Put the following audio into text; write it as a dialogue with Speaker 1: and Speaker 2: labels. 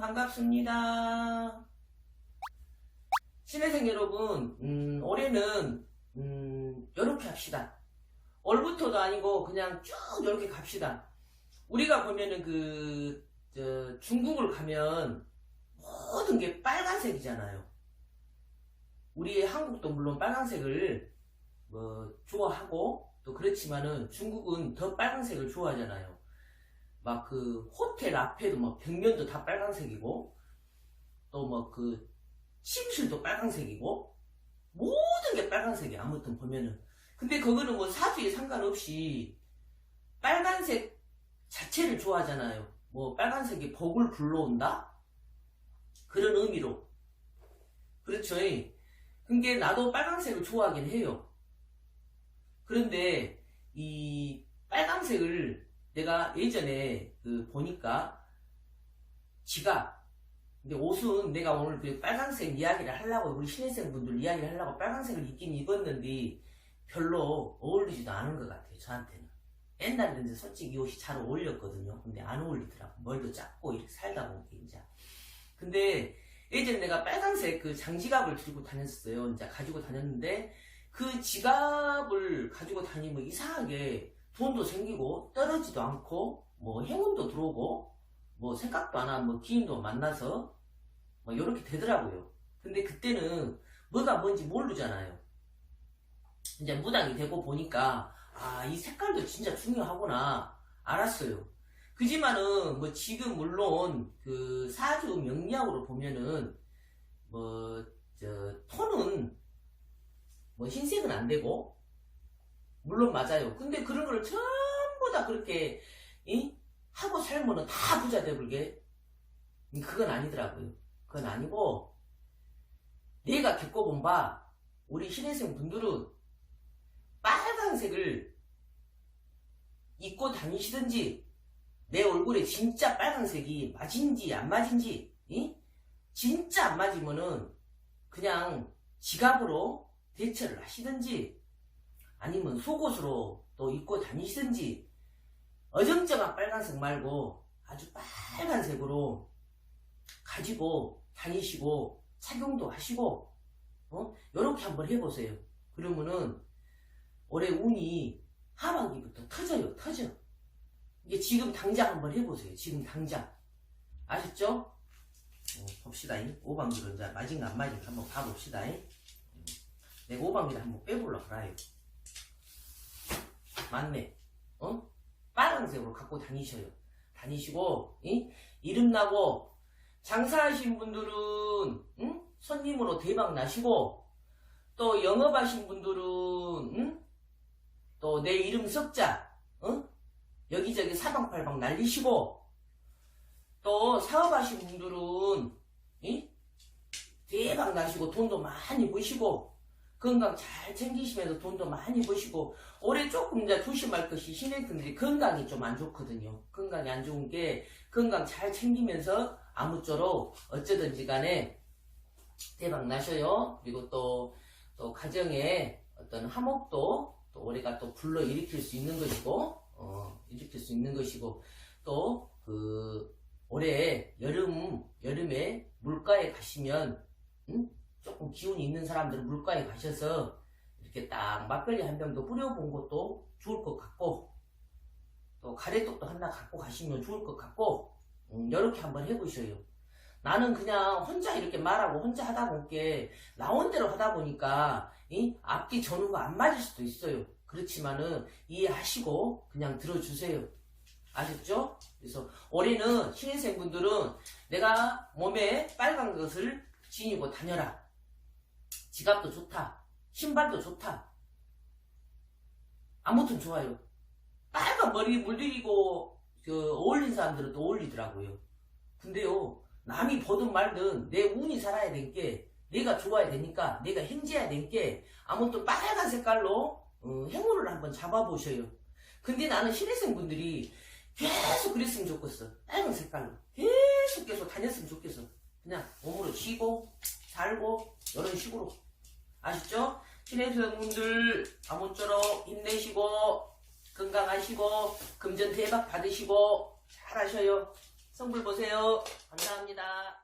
Speaker 1: 반갑습니다. 신혜생 여러분, 음, 올해는, 음, 요렇게 합시다. 올부터도 아니고, 그냥 쭉 요렇게 갑시다. 우리가 보면은 그, 저, 중국을 가면 모든 게 빨간색이잖아요. 우리 한국도 물론 빨간색을 뭐 좋아하고 또 그렇지만은 중국은 더 빨간색을 좋아하잖아요. 막 그 호텔 앞에도 막 벽면도 다 빨간색이고 또 뭐 그 침실도 빨간색이고 모든 게 빨간색이야 아무튼 보면은 근데 그거는 뭐 사주에 상관없이 빨간색 자체를 좋아하잖아요. 뭐 빨간색이 복을 불러온다 그런 의미로 그렇죠. 근데 나도 빨간색을 좋아하긴 해요. 그런데 이 빨간색을 내가 예전에 그 보니까 지갑 근데 옷은 내가 오늘 그 빨간색 이야기를 하려고 우리 신입생 분들 이야기를 하려고 빨간색을 입긴 입었는데 별로 어울리지도 않은 것 같아요 저한테는. 옛날에는 이제 솔직히 이 옷이 잘 어울렸거든요. 근데 안 어울리더라고. 머리도 작고 이렇게 살다 보니까 이제. 근데 예전에 내가 빨간색 그 장지갑을 들고 다녔어요. 이제 가지고 다녔는데 그 지갑을 가지고 다니면 이상하게 돈도 생기고 떨어지도 않고 뭐 행운도 들어오고 뭐 생각도 안 하면 뭐 기인도 만나서 뭐 이렇게 되더라고요. 근데 그때는 뭐가 뭔지 모르잖아요. 이제 무당이 되고 보니까 아 이 색깔도 진짜 중요하구나 알았어요. 그지만은 뭐 지금 물론 그 사주 명리학으로 보면은 뭐 저 톤은 뭐 흰색은 안 되고 물론 맞아요. 근데 그런 걸 전부 다 그렇게 이? 하고 살면은 다 부자 되불게 그건 아니더라고요. 그건 아니고 내가 겪어본 바 우리 신혜생 분들은 빨간색을 입고 다니시든지 내 얼굴에 진짜 빨간색이 맞은지 안 맞은지 이? 진짜 안 맞으면은 그냥 지갑으로 대처를 하시든지 아니면 속옷으로 또 입고 다니시든지 어정쩡한 빨간색 말고 아주 빨간색으로 가지고 다니시고 착용도 하시고 어? 요렇게 한번 해보세요. 그러면은 올해 운이 하반기부터 터져요. 터져. 이게 지금 당장 한번 해보세요. 지금 당장. 아셨죠? 어, 봅시다. 오방기로 이제 맞은가 안 맞은가 한번 봐봅시다. 내가 오방기를 한번 빼보려고 그래요. 맞네. 어? 빨간색으로 갖고 다니셔요. 다니시고, 이? 이름 나고, 장사하신 분들은, 응? 손님으로 대박 나시고, 또 영업하신 분들은, 응? 또 내 이름 석자, 응? 여기저기 사방팔방 날리시고, 또 사업하신 분들은, 이? 대박 나시고, 돈도 많이 버시고, 건강 잘 챙기시면서 돈도 많이 버시고 올해 조금 이제 조심할 것이 신행분들이 건강이 좀 안 좋거든요. 건강이 안 좋은 게 건강 잘 챙기면서 아무쪼록 어쩌든지 간에 대박 나셔요. 그리고 또, 또 가정에 어떤 화목도 또 올해가 또 불러 일으킬 수 있는 것이고, 어, 일으킬 수 있는 것이고, 또 그 올해 여름, 여름에 물가에 가시면, 응? 기운이 있는 사람들은 물가에 가셔서 이렇게 딱 막걸리 한 병도 뿌려본 것도 좋을 것 같고 또 가래떡도 하나 갖고 가시면 좋을 것 같고 음, 이렇게 한번 해보셔요. 나는 그냥 혼자 이렇게 말하고 혼자 하다 보니까 나온 대로 하다 보니까 이 앞뒤 전후가 안 맞을 수도 있어요. 그렇지만은 이해하시고 그냥 들어주세요. 아셨죠? 그래서 올해는 신인생분들은 내가 몸에 빨간 것을 지니고 다녀라. 지갑도 좋다. 신발도 좋다. 아무튼 좋아요. 빨간 머리 물들이고 그 어울린 사람들은 또 어울리더라고요. 근데요, 남이 보든 말든 내 운이 살아야 된게 내가 좋아야 되니까 내가 행지해야 된게 아무튼 빨간 색깔로 어, 행운을 한번 잡아보셔요. 근데 나는 신입생 분들이 계속 그랬으면 좋겠어. 빨간 색깔로. 계속 계속 다녔으면 좋겠어. 그냥 몸으로 쉬고 살고 이런 식으로 아셨죠? 신혜수분들 아무쪼록 힘내시고 건강하시고 금전 대박 받으시고 잘하셔요. 성불 보세요. 감사합니다.